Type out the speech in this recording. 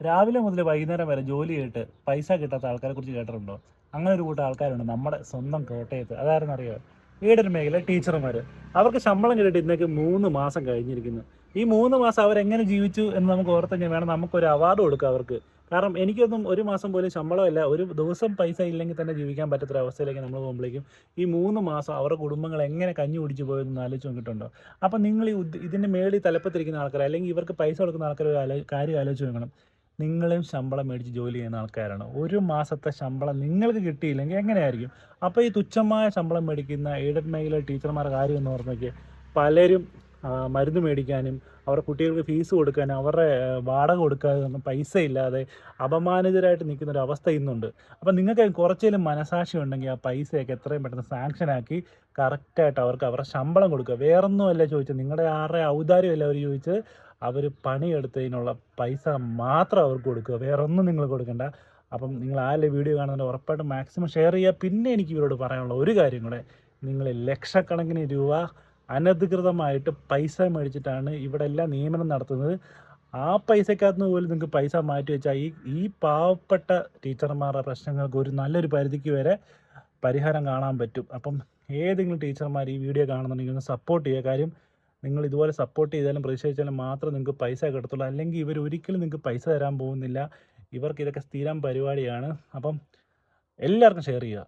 രാവിലെ മുതൽ വൈകുന്നേരം വരെ ജോലി ചെയ്തിട്ട് പൈസ കിട്ടാത്ത ആൾക്കാരെ കുറിച്ച് കേട്ടിട്ടുണ്ടോ? അങ്ങനെ ഒരു കൂട്ടം ആൾക്കാരുണ്ട് നമ്മുടെ സ്വന്തം കോട്ടയത്ത്. അതാരെന്ന് അറിയാം ഈടൊരു മേഖല ടീച്ചർമാർ അവർക്ക് ശമ്പളം കിട്ടിയിട്ട് ഇന്നേക്ക് മൂന്ന് മാസം കഴിഞ്ഞിരിക്കുന്നു. ഈ മൂന്ന് മാസം അവരെങ്ങനെ ജീവിച്ചു എന്ന് നമുക്ക് ഓർത്തെങ്കിൽ വേണം നമുക്കൊരു അവാർഡ് കൊടുക്കുക അവർക്ക്. കാരണം എനിക്കൊന്നും ഒരു മാസം പോലും ശമ്പളമല്ല. ഒരു ദിവസം പൈസ ഇല്ലെങ്കിൽ തന്നെ ജീവിക്കാൻ പറ്റാത്തൊരു അവസ്ഥയിലേക്ക് നമ്മൾ പോകുമ്പോഴേക്കും ഈ മൂന്ന് മാസം അവരുടെ കുടുംബങ്ങൾ എങ്ങനെ കഞ്ഞി കുടിച്ച് പോയെന്ന് ആലോചിച്ച് നോക്കിയിട്ടുണ്ടോ? അപ്പം നിങ്ങൾ ഈ ഇതിന്റെ മേളിൽ തലപ്പത്തിരിക്കുന്ന ആൾക്കാർ അല്ലെങ്കിൽ ഇവർക്ക് പൈസ കൊടുക്കുന്ന ആൾക്കാർ ഒരു കാര്യം ആലോചിച്ച് നോക്കണം. നിങ്ങളും ശമ്പളം മേടിച്ച് ജോലി ചെയ്യുന്ന ആൾക്കാരാണ്. ഒരു മാസത്തെ ശമ്പളം നിങ്ങൾക്ക് കിട്ടിയില്ലെങ്കിൽ എങ്ങനെയായിരിക്കും? അപ്പോൾ ഈ തുച്ഛമായ ശമ്പളം മേടിക്കുന്ന എയ്ഡഡ് മേഖല ടീച്ചർമാരുടെ കാര്യം എന്ന് പറഞ്ഞൊക്കെ പലരും മരുന്ന് മേടിക്കാനും അവരുടെ കുട്ടികൾക്ക് ഫീസ് കൊടുക്കാനും അവരുടെ വാടക കൊടുക്കാനും പൈസ ഇല്ലാതെ അപമാനിതരായിട്ട് നിൽക്കുന്ന ഒരു അവസ്ഥ ഇന്നുണ്ട്. അപ്പം നിങ്ങൾക്ക് കുറച്ചേലും മനസാക്ഷി ഉണ്ടെങ്കിൽ ആ പൈസയൊക്കെ എത്രയും പെട്ടെന്ന് സാങ്ഷനാക്കി കറക്റ്റായിട്ട് അവർക്ക് അവരുടെ ശമ്പളം കൊടുക്കുക. വേറൊന്നുമല്ല ചോദിച്ചത്. നിങ്ങളുടെ ആരുടെ ഔദാര്യമല്ല അവർ ചോദിച്ചത്. അവർ പണിയെടുത്തതിനുള്ള പൈസ മാത്രം അവർക്ക് കൊടുക്കുക. വേറൊന്നും നിങ്ങൾ കൊടുക്കണ്ട. അപ്പം നിങ്ങൾ ആരുടെ വീഡിയോ കാണുന്നുണ്ട് ഉറപ്പായിട്ടും മാക്സിമം ഷെയർ ചെയ്യുക. പിന്നെ എനിക്ക് ഇവരോട് പറയാനുള്ള ഒരു കാര്യം കൂടെ നിങ്ങൾ ലക്ഷക്കണക്കിന് രൂപ അനധികൃതമായിട്ട് പൈസ മേടിച്ചിട്ടാണ് ഇവിടെ എല്ലാം നിയമനം നടത്തുന്നത്. ആ പൈസക്കകത്ത് നിന്ന് പോലും നിങ്ങൾക്ക് പൈസ മാറ്റി വെച്ചാൽ ഈ ഈ പാവപ്പെട്ട ടീച്ചർമാരുടെ പ്രശ്നങ്ങൾക്ക് ഒരു നല്ലൊരു പരിധിക്ക് വരെ പരിഹാരം കാണാൻ പറ്റും. അപ്പം ഏതെങ്കിലും ടീച്ചർമാർ ഈ വീഡിയോ കാണുന്നുണ്ടെങ്കിൽ ഒന്ന് സപ്പോർട്ട് ചെയ്യുക. കാര്യം നിങ്ങൾ ഇതുപോലെ സപ്പോർട്ട് ചെയ്താലും പ്രതിഷേധിച്ചാലും മാത്രം നിങ്ങൾക്ക് പൈസ കിട്ടത്തുള്ളൂ. അല്ലെങ്കിൽ ഇവർ ഒരിക്കലും നിങ്ങൾക്ക് പൈസ തരാൻ പോകുന്നില്ല. ഇവർക്ക് ഇതൊക്കെ സ്ഥിരം പരിപാടിയാണ്. അപ്പം എല്ലാവർക്കും ഷെയർ ചെയ്യുക.